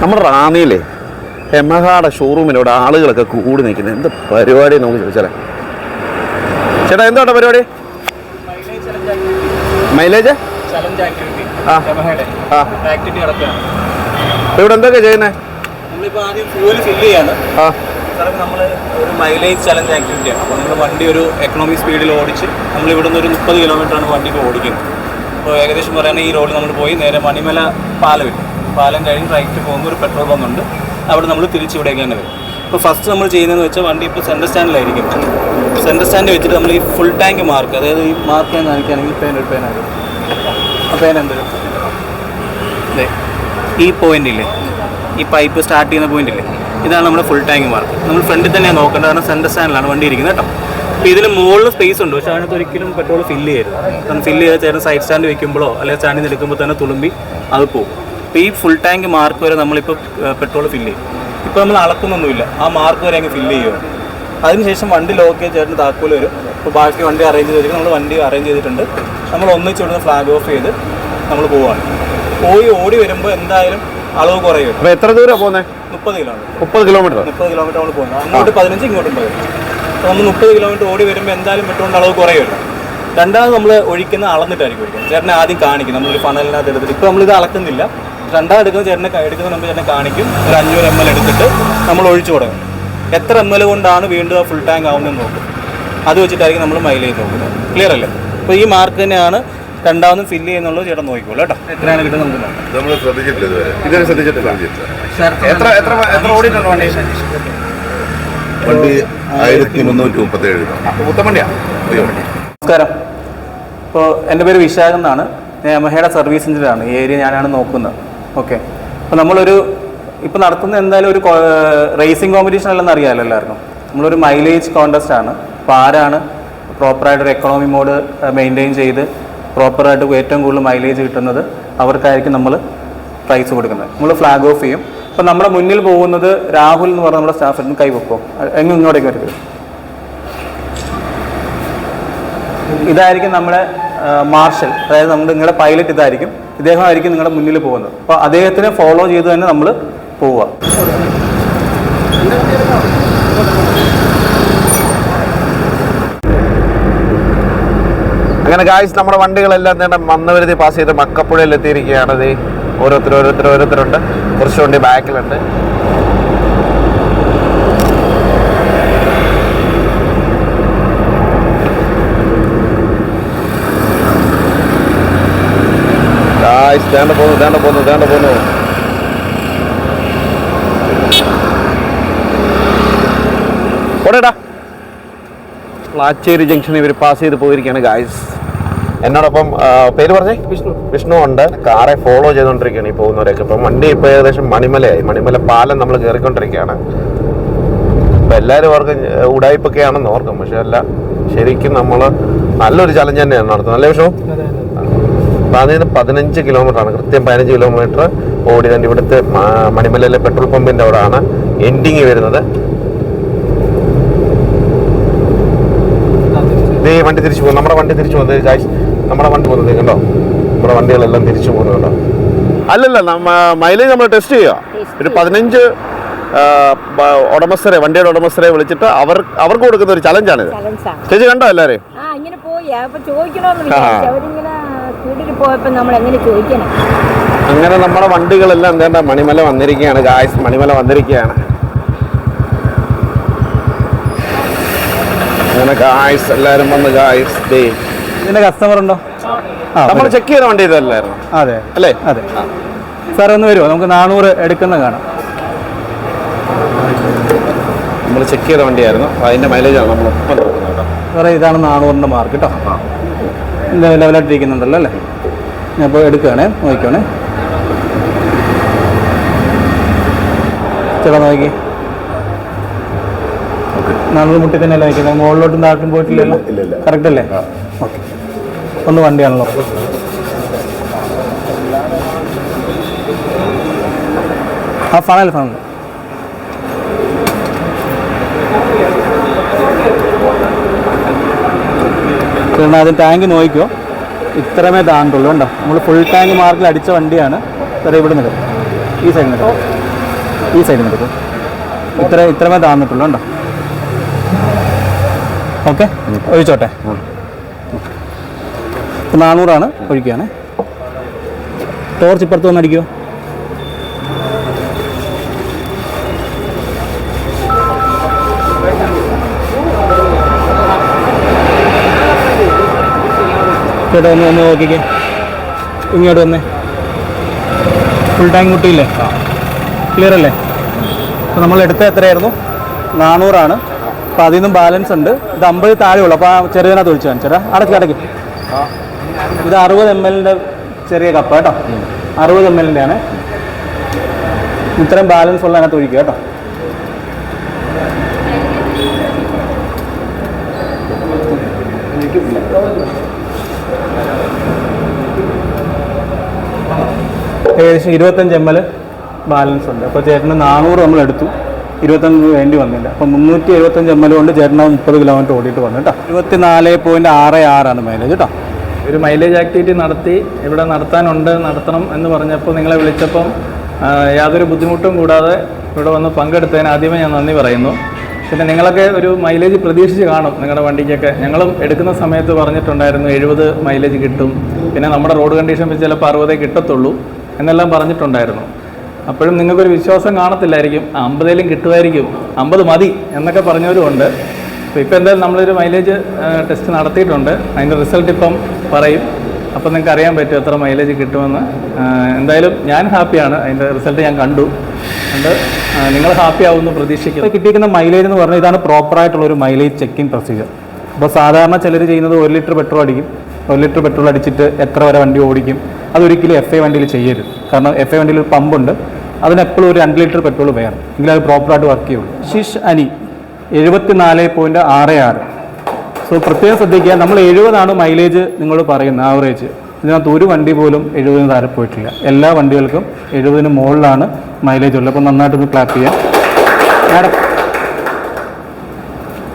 നമ്മുടെ റാന്നിയിലെ ഹെമഹാടെ ഷോറൂമിലൂടെ ആളുകളൊക്കെ കൂടി നിൽക്കുന്നത്. എന്ത് പരിപാടി നമുക്ക് ചോദിച്ചാലേ? ചേട്ടാ എന്താണ് പരിപാടി? മൈലേജ് ഇവിടെ എന്തൊക്കെ ചെയ്യുന്നത് നമ്മളിപ്പോൾ ആദ്യം ഫ്യൂവൽ ഫില്ല് ചെയ്യാണ്. ആ. നമ്മൾ ഒരു മൈലേജ് ചലഞ്ച് ആക്ടിവിറ്റിയാണ് അപ്പോൾ നമ്മൾ വണ്ടി ഒരു എക്കണോമിക് സ്പീഡിൽ ഓടിച്ച് നമ്മൾ ഇവിടുന്ന് ഒരു മുപ്പത് കിലോമീറ്ററാണ് വണ്ടി ഓടിക്കുന്നത്. അപ്പോൾ ഏകദേശം പറയുകയാണെങ്കിൽ ഈ റോഡിൽ നമ്മൾ പോയി നേരെ മണിമല പാലമില്ല പാലം കഴിഞ്ഞ് റൈറ്റ് പോകുമ്പോൾ ഒരു പെട്രോൾ പമ്പ് ഉണ്ട്. അവിടെ നമ്മൾ തിരിച്ചിവിടേക്ക് തന്നെ വരും. അപ്പോൾ ഫസ്റ്റ് നമ്മൾ ചെയ്യുന്നതെന്ന് വെച്ചാൽ വണ്ടി ഇപ്പോൾ സെന്റർ സ്റ്റാൻഡിലായിരിക്കും സെന്റർ സ്റ്റാൻഡ് വെച്ചിട്ട് നമ്മൾ ഈ ഫുൾ ടാങ്ക് മാർക്ക് അതായത് ഈ മാർക്ക് ഞാൻ കാണിക്കുകയാണെങ്കിൽ പേൻ ഒരു പേനാണ് ആ പേന എന്തൊരു അതെ ഈ പോയിന്റ് ഇല്ലേ? ഈ പൈപ്പ് സ്റ്റാർട്ട് ചെയ്യുന്ന പോയിന്റ് ഇല്ലേ? ഇതാണ് നമ്മുടെ ഫുൾ ടാങ്ക് മാർക്ക് നമ്മൾ ഫ്രണ്ടിൽ തന്നെയാണ് നോക്കേണ്ടത് കാരണം സെന്റർ സ്റ്റാൻഡിലാണ് വണ്ടി ഇരിക്കുന്നത് കേട്ടോ. അപ്പോൾ ഇതിൽ മുകളിൽ സ്പേസ് ഉണ്ട്. പക്ഷേ അതിനകത്ത് ഒരിക്കലും പെട്രോൾ ഫില്ല് ചെയ്യരുത്. കാരണം ഫില്ല് ചെയ്താൽ ചേട്ടൻ സൈഡ് സ്റ്റാൻഡ് വെക്കുമ്പോഴോ അല്ലെങ്കിൽ സ്റ്റാൻഡിൽ നിന്ന് എടുക്കുമ്പോൾ തന്നെ തുളുമ്പി അത് പോകും. അപ്പോൾ ഈ ഫുൾ ടാങ്ക് മാർക്ക് വരെ നമ്മളിപ്പോൾ പെട്രോൾ ഫില്ല് ചെയ്യും. ഇപ്പോൾ നമ്മൾ അളക്കുന്നൊന്നുമില്ല. ആ മാർക്ക് വരെ അങ്ങ് ഫില്ല് ചെയ്യുമോ അതിനുശേഷം വണ്ടി ലോക്ക് ചെയ്ത് ചേട്ടന് താക്കോൽ വരും. അപ്പോൾ ബാക്കി വണ്ടി അറേഞ്ച് ചെയ്തിട്ട് നമ്മൾ വണ്ടി അറേഞ്ച് ചെയ്തിട്ടുണ്ട്. നമ്മൾ ഒന്നിച്ച് ഇവിടുന്ന് ഫ്ലാഗ് ഓഫ് ചെയ്ത് നമ്മൾ പോവുകയാണ് പോയി ഓടി വരുമ്പോൾ എന്തായാലും അളവ് കുറയും. അപ്പോൾ എത്ര ദൂരം പോകുന്നത് മുപ്പത് കിലോമീറ്റർ മുപ്പത് കിലോമീറ്റർ മുപ്പത് കിലോമീറ്റർ നമ്മൾ പോകുന്നത് അങ്ങോട്ട് പതിനഞ്ച് ഇങ്ങോട്ടും പതിനഞ്ച്. അപ്പോൾ നമ്മൾ മുപ്പത് കിലോമീറ്റർ ഓടി വരുമ്പോൾ എന്തായാലും പെട്രോളിന്റെ അളവ് കുറയുമല്ലോ. രണ്ടാമത് നമ്മൾ ഒഴിക്കുന്ന അളന്നിട്ടായിരിക്കും ഒഴിക്കുന്നത്. ചേട്ടനെ ആദ്യം കാണിക്കും. നമ്മളൊരു ഫണലിനകത്ത് എടുത്തിട്ട്. ഇപ്പോൾ നമ്മളിത് അളക്കുന്നില്ല. രണ്ടാമത് എടുക്കുന്ന ചേട്ടനെ എടുക്കുന്ന മുമ്പ് ചേട്ടനെ കാണിക്കും. ഒരു അഞ്ഞൂറ് എം എൽ എടുത്തിട്ട് നമ്മൾ ഒഴിച്ചു കൊടുക്കും എത്ര എം എൽ കൊണ്ടാണ് വീണ്ടും ആ ഫുൾ ടാങ്ക് ആവുന്നതെന്ന് നോക്കും. അത് വെച്ചിട്ടായിരിക്കും നമ്മൾ മൈലേജ് നോക്കുന്നത്. ക്ലിയർ അല്ലേ? അപ്പോൾ ഈ മാർക്ക് തന്നെയാണ് രണ്ടാമതും ഫില്ല് ചെയ്യുന്നുള്ളത് ചേട്ടൻ നോക്കിക്കോളൂ കേട്ടോ. എത്രയാണ് കിട്ടുന്നത് നമുക്ക് നമ്മൾ ശ്രദ്ധിച്ചിട്ടില്ല ഇതുവരെ. ഇതുവരെ ശ്രദ്ധിച്ചിട്ടില്ല. എത്ര എത്ര എത്ര ഓടിയിട്ടുണ്ട് വണ്ടി? വണ്ടി ആയിരത്തി മുന്നൂറ്റി മുപ്പത്തി ഏഴ് പുത്തൻ വണ്ടിയാ? നമസ്കാരം. ഇപ്പോൾ എന്റെ പേര് വിശാഖ് എന്നാണ്. ഞാൻ യമഹയുടെ സർവീസ് എഞ്ചിനാണ് ഈ ഏരിയ ഞാനാണ് നോക്കുന്നത്. ഓക്കെ. അപ്പോൾ നമ്മളൊരു ഇപ്പോൾ നടത്തുന്ന എന്തായാലും ഒരു റേസിംഗ് കോമ്പറ്റീഷൻ അല്ലെന്ന് അറിയാമല്ലോ എല്ലാവർക്കും. നമ്മളൊരു മൈലേജ് കോണ്ടസ്റ്റ് ആണ്. അപ്പോൾ ആരാണ് പ്രോപ്പറായിട്ടൊരു എക്കണോമി മോഡ് മെയിന്റെയിൻ ചെയ്ത് പ്രോപ്പറായിട്ട് ഏറ്റവും കൂടുതൽ മൈലേജ് കിട്ടുന്നത് അവർക്കായിരിക്കും നമ്മൾ പ്രൈസ് കൊടുക്കുന്നത്. നമ്മൾ ഫ്ലാഗ് ഓഫ് ചെയ്യും. അപ്പോൾ നമ്മുടെ മുന്നിൽ പോകുന്നത് രാഹുൽ എന്ന് പറഞ്ഞ നമ്മുടെ സ്റ്റാഫിന് കൈവെക്കോ എങ്ങും ഇങ്ങോട്ടേക്ക് വരരുത്. ഇതായിരിക്കും നമ്മുടെ മാർഷൽ അതായത് നമ്മുടെ നിങ്ങളുടെ പൈലറ്റ് ഇതായിരിക്കും. ഇദ്ദേഹമായിരിക്കും നിങ്ങളുടെ മുന്നിൽ പോകുന്നത്. അപ്പോൾ അദ്ദേഹത്തിനെ ഫോളോ ചെയ്ത് തന്നെ നമ്മൾ പോവുക. അങ്ങനെ ഗായ്സ് നമ്മുടെ വണ്ടികളെല്ലാം തന്നെ മന്നവരുതി പാസ് ചെയ്ത് മക്കപ്പുഴയിൽ എത്തിയിരിക്കുകയാണ്. ഓരോരുത്തർ ഓരോരുത്തർ ഓരോരുത്തരുണ്ട്. കുറച്ച് വണ്ടി ബാക്കിലുണ്ട്. ഗായ്സ് ദേണ്ട പോന്നു ദേണ്ട പോന്നു ദേണ്ട പോന്നു ഓടേടാ. പ്ലാച്ചേരി ജംഗ്ഷൻ ഇവർ പാസ് ചെയ്ത് പോയിരിക്കുകയാണ് ഗായ്സ് എന്നോടൊപ്പം പേര് പറഞ്ഞേ? വിഷ്ണു. വിഷ്ണു ഉണ്ട്. കാറെ ഫോളോ ചെയ്തുകൊണ്ടിരിക്കുകയാണ് ഈ പോകുന്നവരൊക്കെ. ഇപ്പം വണ്ടി ഇപ്പോൾ ഏകദേശം മണിമലയായി. മണിമല പാലം നമ്മൾ കയറിക്കൊണ്ടിരിക്കുകയാണ്. ഇപ്പം എല്ലാവരും ഓർക്കും ഉടായ്പൊക്കെയാണെന്ന് ഓർക്കും. പക്ഷെ അല്ല ശരിക്കും നമ്മൾ നല്ലൊരു ചലഞ്ച് തന്നെയാണ് നടത്തുന്നത്. അല്ലേ വിഷ്ണു? അപ്പം നിന്ന് പതിനഞ്ച് കിലോമീറ്റർ ആണ് കൃത്യം പതിനഞ്ച് കിലോമീറ്റർ ഓടി തന്നെ ഇവിടുത്തെ മണിമലയിലെ പെട്രോൾ പമ്പിന്റെ അവിടെയാണ് എൻഡിങ് വരുന്നത്. ഇതേ വണ്ടി തിരിച്ചു പോകും. നമ്മുടെ വണ്ടി തിരിച്ചു പോകുന്നത് ഗായ്സ് നമ്മുടെ വണ്ടി പോകുന്നത് കണ്ടോ? നമ്മുടെ വണ്ടികളെല്ലാം തിരിച്ചു പോകുന്നത് കണ്ടോ? അല്ലല്ല നമ്മ മൈലേജ് നമ്മൾ ടെസ്റ്റ് ചെയ്യുക ഒരു പതിനഞ്ച് ഉടമസ്ഥരെ വണ്ടിയുടെ ഉടമസ്ഥരെ വിളിച്ചിട്ട് അവർ അവർക്ക് കൊടുക്കുന്ന ഒരു ചലഞ്ചാണിത് ചലഞ്ചാണ് ചേച്ചി കണ്ടോ എല്ലാരെയും? ചോദിക്കണമെന്ന് വിചാരിച്ചു പോയപ്പോൾ നമ്മൾ എങ്ങനെ ചോദിക്കണം? അങ്ങനെ നമ്മുടെ വണ്ടികളെല്ലാം എന്താ മണിമല വന്നിരിക്കുകയാണ്. ഗായ്സ് മണിമല വന്നിരിക്കുകയാണ്. അങ്ങനെ ഗായ്സ് എല്ലാവരും വന്ന് ഗായ്സ് ദേ. ഇതിന്റെ കസ്റ്റമർ ഉണ്ടോ? നമ്മൾ ചെക്ക് ചെയ്ത വണ്ടി ഇതല്ലായിരുന്നു അതെ. അല്ലേ? അതെ. സാർ ഒന്ന് വരുമോ നമുക്ക് നാനൂറ് എടുക്കുന്ന കാണാം. നമ്മൾ ചെക്ക് ചെയ്ത വണ്ടിയായിരുന്നു. അതിന്റെ മൈലേജാണ് നമ്മൾ സാറേ ഇതാണ് നാനൂറിന്റെ മാർക്ക് കേട്ടോ ലെവലായിട്ടിരിക്കുന്നുണ്ടല്ലോ അല്ലേ? ഞാൻ ഇപ്പോൾ എടുക്കുകയാണേ നോക്കിക്കോണേ. ചേട്ടാ നോക്കി. നല്ല മുട്ടി തന്നെയല്ലേ നിൽക്കുന്നത് മുകളിലോട്ടും താഴ്ത്തും പോയിട്ടില്ലല്ലോ. കറക്റ്റ് അല്ലേ ഓക്കെ. ഒന്ന് വണ്ടിയാണല്ലോ. ആ ഫണൽ ഫണൽ ചേട്ടൻ അതിന്റെ ടാങ്ക് നോക്കിക്കോ ഇത്രമേ താണ്ടുള്ളൂ കണ്ടോ. നമ്മൾ ഫുൾ ടാങ്ക് മാർക്കിൽ അടിച്ച വണ്ടിയാണ് ഇത്ര ഇവിടെ നിൽക്കും ഈ സൈഡിൽ നിൽക്കും ഈ സൈഡിൽ നിന്ന് ഇത്ര ഇത്രമേ താന്നിട്ടുള്ളൂ കേട്ടോ ഓക്കെ ഒഴിച്ചോട്ടെ. നാനൂറാണ് ഒഴിക്കുകയാണ്. ടോർച്ച് ഇപ്പുറത്ത് വന്ന് അടിക്കുമോ ചേട്ടാ ഒന്ന് ഒന്ന് നോക്കിക്കേ. ഇങ്ങോട്ട് വന്നേ. ഫുൾ ടാങ്ക് കുട്ടിയില്ലേ ക്ലിയർ അല്ലേ? അപ്പോൾ നമ്മൾ എടുത്ത എത്രയായിരുന്നു? നാനൂറാണ്. അപ്പോൾ അതിൽ നിന്നും ബാലൻസ് ഉണ്ട്. ഇത് അമ്പത് താഴെ ഉള്ളൂ. അപ്പോൾ ആ ചെറിയതിനകത്ത് ഒഴിച്ചു കാണിച്ചേരാ അടക്കി അടക്കി ഇത് അറുപത് എം എല്ലിന്റെ ചെറിയ കപ്പ് കേട്ടോ. അറുപത് എം എല്ലിന്റെ ആണ് ഇത്രയും ബാലൻസ് ഉള്ള അതിനകത്ത് ഒഴിക്കുക കേട്ടോ. ഏകദേശം ഇരുപത്തഞ്ച് എം എൽ ബാലൻസ് ഉണ്ട്. അപ്പോൾ ചേട്ടന് നാനൂറ് നമ്മൾ എടുത്തു. ഇരുപത്തഞ്ച് വേണ്ടി വന്നില്ല. അപ്പോൾ മുന്നൂറ്റി എഴുപത്തഞ്ച് എം എൽ കൊണ്ട് ചേട്ടന് മുപ്പത് കിലോമീറ്റർ ഓടിയിട്ട് വന്നു കേട്ടോ. ഇരുപത്തി നാല് പോയിന്റ് ആറ് ആറാണ് മൈലേജ് കേട്ടോ. ഒരു മൈലേജ് ആക്ടിവിറ്റി നടത്തി ഇവിടെ നടത്താനുണ്ട് നടത്തണം എന്ന് പറഞ്ഞപ്പോൾ നിങ്ങളെ വിളിച്ചപ്പം യാതൊരു ബുദ്ധിമുട്ടും കൂടാതെ ഇവിടെ വന്ന് പങ്കെടുത്തതിന് ആദ്യമേ ഞാൻ നന്ദി പറയുന്നു. പിന്നെ നിങ്ങളൊക്കെ ഒരു മൈലേജ് പ്രതീക്ഷിച്ച് കാണും നിങ്ങളുടെ വണ്ടിക്കൊക്കെ. ഞങ്ങളും എടുക്കുന്ന സമയത്ത് പറഞ്ഞിട്ടുണ്ടായിരുന്നു എഴുപത് മൈലേജ് കിട്ടും. പിന്നെ നമ്മുടെ റോഡ് കണ്ടീഷൻ വെച്ച് ചിലപ്പോൾ അറുപതേ കിട്ടത്തുള്ളൂ. എന്നെല്ലാം പറഞ്ഞിട്ടുണ്ടായിരുന്നു. അപ്പോഴും നിങ്ങൾക്കൊരു വിശ്വാസം കാണത്തില്ലായിരിക്കും. അമ്പതിലും കിട്ടുമായിരിക്കും. അമ്പത് മതി എന്നൊക്കെ പറഞ്ഞവരുമുണ്ട് അപ്പോൾ ഇപ്പോൾ എന്തായാലും നമ്മളൊരു മൈലേജ് ടെസ്റ്റ് നടത്തിയിട്ടുണ്ട്. അതിന്റെ റിസൾട്ട് ഇപ്പം പറയും. അപ്പോൾ നിങ്ങൾക്ക് അറിയാൻ പറ്റും എത്ര മൈലേജ് കിട്ടുമെന്ന്. എന്തായാലും ഞാൻ ഹാപ്പിയാണ് അതിന്റെ റിസൾട്ട് ഞാൻ കണ്ടു. അതുകൊണ്ട് നിങ്ങൾ ഹാപ്പി ആവുമെന്ന് പ്രതീക്ഷിക്കുന്നു. കിട്ടിയിരിക്കുന്ന മൈലേജ് എന്ന് പറഞ്ഞാൽ ഇതാണ് പ്രോപ്പറായിട്ടുള്ള ഒരു മൈലേജ് ചെക്കിംഗ് പ്രൊസീജിയർ അപ്പോൾ സാധാരണ ചിലർ ചെയ്യുന്നത് ഒരു ലിറ്റർ പെട്രോൾ അടിക്കും. ഒരു ലിറ്റർ പെട്രോൾ അടിച്ചിട്ട് എത്ര വരെ വണ്ടി ഓടിക്കും അതൊരിക്കലും എഫ് ഐ വണ്ടിയിൽ ചെയ്യരുത്. കാരണം എഫ് ഐ വണ്ടിയിൽ ഒരു പമ്പുണ്ട് അതിനെപ്പോഴും ഒരു രണ്ട് ലിറ്റർ പെട്രോൾ വേണം. എങ്കിലും അത് പ്രോപ്പറായിട്ട് വർക്ക് ചെയ്യുള്ളൂ. ശിഷ് അനി എഴുപത്തി നാല് പോയിന്റ് ആറ് ആറ്. സോ പ്രത്യേകം ശ്രദ്ധിക്കുക നമ്മൾ എഴുപതാണ് മൈലേജ് നിങ്ങൾ പറയുന്നത് ആവറേജ് ഇതിനകത്ത് ഒരു വണ്ടി പോലും എഴുപതിന് താഴെ പോയിട്ടില്ല. എല്ലാ വണ്ടികൾക്കും എഴുപതിന് മുകളിലാണ് മൈലേജ് ഉള്ളത്. അപ്പോൾ നന്നായിട്ടൊന്ന് ക്ലാപ്പ് ചെയ്യാം. Madam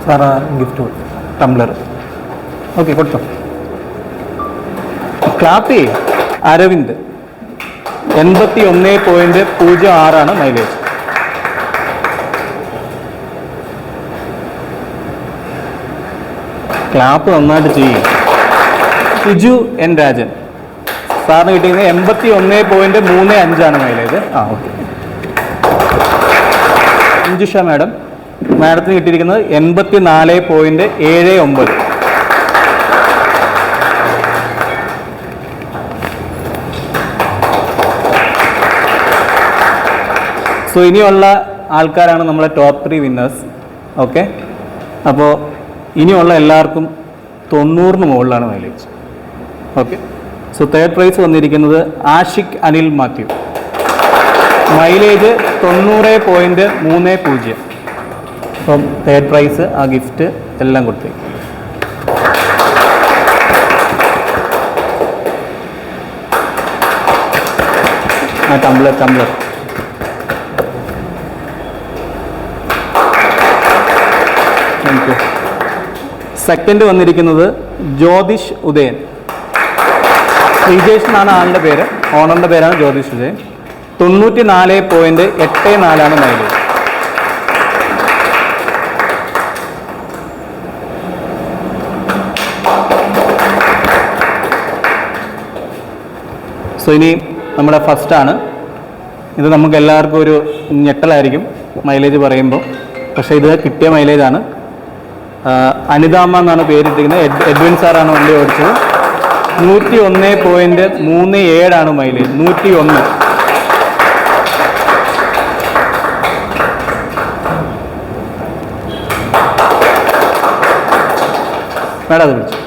Sarah gift tumbler okay കൊടുത്തോ? ക്ലാപ്പ് ചെയ്യും അരവിന്ദ്. എൺപത്തി ഒന്ന് പോയിന്റ് പൂജ്യം ആറാണ് മൈലേജ് ക്ലാപ്പ് നന്നായിട്ട് ചെയ്യും. ഷിജു എൻ രാജൻ. സാറിന് കിട്ടിയിരുന്നത് എൺപത്തി ഒന്ന് പോയിന്റ് മൂന്ന് അഞ്ചാണ് മൈലേജ് ആ ഓക്കെ അഞ്ജുഷ മാഡം. മാഡത്തിന് കിട്ടിയിരിക്കുന്നത് എൺപത്തി നാല് പോയിന്റ് ഏഴ് ഒമ്പത്. സോ ഇനിയുള്ള ആൾക്കാരാണ് നമ്മളെ ടോപ്പ് ത്രീ വിന്നേഴ്സ് ഓക്കെ അപ്പോൾ ഇനിയുള്ള എല്ലാവർക്കും തൊണ്ണൂറിന് മുകളിലാണ് mileage okay so third prize വന്നിരിക്കുന്നത് ആഷിഖ് അനിൽ മാത്യു. മൈലേജ് തൊണ്ണൂറ് പോയിന്റ് മൂന്ന് പൂജ്യം. അപ്പം തേർഡ് പ്രൈസ് ആ ഗിഫ്റ്റ് എല്ലാം കൊടുത്തു. ആ tumbler tumbler thank you second വന്നിരിക്കുന്നത് ജ്യോതിഷ് ഉദയൻ. ശ്രീജേഷ് എന്നാണ് ആളുടെ പേര്. ഓണറിന്റെ പേരാണ് ജ്യോതിഷ് ഉദയൻ. തൊണ്ണൂറ്റി നാല് പോയിന്റ് എട്ട് നാലാണ് മൈലേജ്. സോ ഇനി നമ്മുടെ ഫസ്റ്റാണ് ഇത് നമുക്ക് എല്ലാവർക്കും ഒരു ഞെട്ടലായിരിക്കും മൈലേജ് പറയുമ്പോൾ. പക്ഷേ ഇത് കിട്ടിയ മൈലേജാണ് അനിതാമ്മ എന്നാണ് പേരിട്ടിരിക്കുന്നത്. എഡ് എഡ്വിൻ സാറാണ് വണ്ടി ഓടിച്ചത്. നൂറ്റി ഒന്ന് പോയിന്റ് മൂന്ന് ഏഴാണ് മൈലേജ് നൂറ്റി ഒന്ന് മേഡം അത് വിളിച്ചു.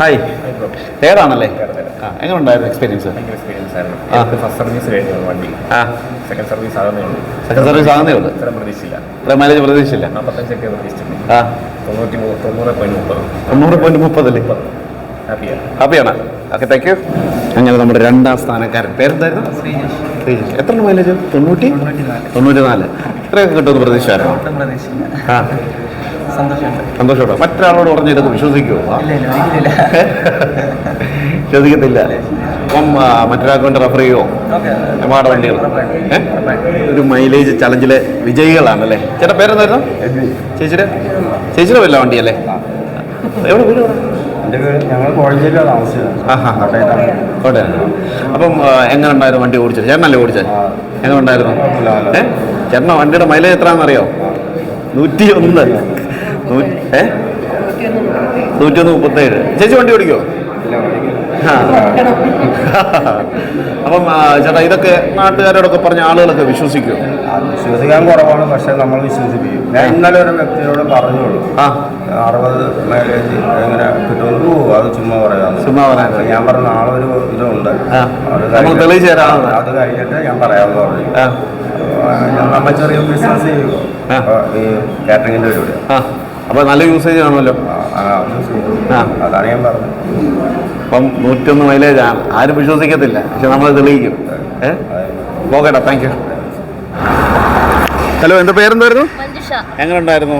ഹായ് ഏതാണല്ലേ ആ എങ്ങനെ ഉണ്ടായിരുന്നു എക്സ്പീരിയൻസ് എക്സ്പീരിയൻസ് ആയിരുന്നു. ആ. ഫസ്റ്റ് സർവീസ് കഴിഞ്ഞു വണ്ടി. സെക്കൻഡ് സർവീസ് ആകുന്നേ ഉള്ളൂ. സെക്കൻഡ് സർവീസ് ആകുന്നേ ഉള്ളൂ. ഇത്ര മൈലേജ് പ്രതീക്ഷിച്ചില്ല നാൽപ്പത്തഞ്ചൊക്കെ പ്രതീക്ഷിച്ചിട്ടുണ്ട്. ആ. തൊണ്ണൂറ്റി മൂന്ന് തൊണ്ണൂറ് പോയിന്റ് മുപ്പത് തൊണ്ണൂറ് പോയിന്റ് മുപ്പതല്ലേ ഹാപ്പിയാണ് ഹാപ്പിയാണ് ഓക്കെ താങ്ക് യു അങ്ങനെ നമ്മുടെ രണ്ടാം സ്ഥാനക്കാരൻ. പേരെന്തായിരുന്നു? ശ്രീജേഷ്. എത്ര മൈലേജ് തൊണ്ണൂറ്റി? തൊണ്ണൂറ്റി നാല് ഇത്രയൊക്കെ കിട്ടുമെന്ന് പ്രതീക്ഷയായിരുന്നു ആ. സന്തോഷമുണ്ടോ. മറ്റൊരാളോട് പറഞ്ഞ് ഇതൊക്കെ വിശ്വസിക്കുമോ വിശ്വസിക്കത്തില്ല. അപ്പം മറ്റൊരാൾക്ക് വേണ്ടി റെഫർ ചെയ്യുമോ ഒരുപാട് വണ്ടികൾ. ഒരു മൈലേജ് ചലഞ്ചിലെ വിജയികളാണല്ലേ? ചേട്ടാ പേരെന്തായിരുന്നു? ചേച്ചിയുടെ? ചേച്ചിയുടെ വല്ല വണ്ടിയല്ലേ? എവിടെ വീട്. കോട്ടയം അപ്പം എങ്ങനെ ഉണ്ടായിരുന്നു വണ്ടി ഓടിച്ചത്? ചേട്ടനല്ലേ ഓടിച്ചത്? എങ്ങനെ ഉണ്ടായിരുന്നു ചേട്ടനോ ചേട്ടന വണ്ടിയുടെ മൈലേജ് എത്രയാണെന്നറിയോ? നൂറ്റി ഒന്ന് ഏ? ഒന്ന് മുപ്പത്തേഴ്. ചേച്ചി വണ്ടി ഓടിക്കോ. അപ്പം ചേട്ടാ ഇതൊക്കെ നാട്ടുകാരോടൊക്കെ പറഞ്ഞ ആളുകളൊക്കെ വിശ്വസിക്കും? വിശ്വസിക്കാൻ കുറവാണ് പക്ഷെ നമ്മൾ വിശ്വസിപ്പിക്കും. ഞാൻ ഇന്നലെ ഒരു വ്യക്തിയോട് പറഞ്ഞോളൂ ആ. അറുപത് മൈലേജ് എങ്ങനെ കിട്ടുമെന്ന് അത് ചുമ്മാ പറയാം ചുമ്മാ പറയാൻ. ഞാൻ പറഞ്ഞ നാളെ ഒരു ഇതുണ്ട്. അത് കഴിഞ്ഞിട്ട് ഞാൻ പറയാമെന്ന് പറഞ്ഞു. ഞാൻ നമ്മൾ ചെറിയ ബിസിനസ് ചെയ്യും. ഈ കാറ്ററിങ്ങിന്റെ പരിപാടി ആ. അപ്പോൾ നല്ല യൂസേജ് ആണല്ലോ. അതാണ് ഞാൻ പറഞ്ഞത്. അപ്പം നൂറ്റൊന്ന് മൈലേജ് ആണ്. ആരും വിശ്വസിക്കത്തില്ല. പക്ഷെ നമ്മൾ തെളിയിക്കും. ഏ? പോകട്ടെ താങ്ക് യു ഹലോ എന്താ പേരെന്തായിരുന്നു? മഞ്ജുഷ. എങ്ങനെ ഉണ്ടായിരുന്നു?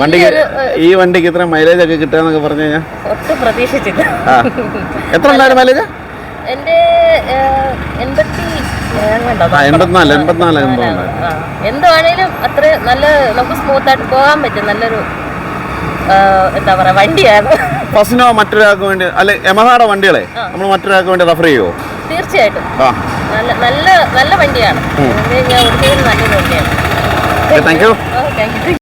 വണ്ടിക്ക് ഈ വണ്ടിക്ക് ഇത്ര മൈലേജ് ഒക്കെ കിട്ടുക പറഞ്ഞു കഴിഞ്ഞാൽ ഒട്ടും പ്രതീക്ഷിച്ചില്ല. എത്ര ഉണ്ടായിരുന്നു മൈലേജ് എൺപത്തി എൺപത്തിനാല്, എൺപത്തിനാല്. എന്തുവാണേലും അത്ര നല്ല നമുക്ക് സ്മൂത്ത് ആയിട്ട് പോകാൻ പറ്റും. നല്ലൊരു എന്താ പറയാ വണ്ടിയാണ്. ഫസ്റ്റിനോ മറ്റൊരാൾക്ക് വേണ്ടി അല്ലെ യമഹാടെ വണ്ടികളെ നമ്മൾ മറ്റൊരാൾക്ക് വേണ്ടി റെഫർ ചെയ്യുമോ തീർച്ചയായിട്ടും. നല്ല നല്ല നല്ല വണ്ടിയാണ്. ഞാൻ ഓടിച്ചതിന് നല്ലൊരു വണ്ടിയാണ്. Thank you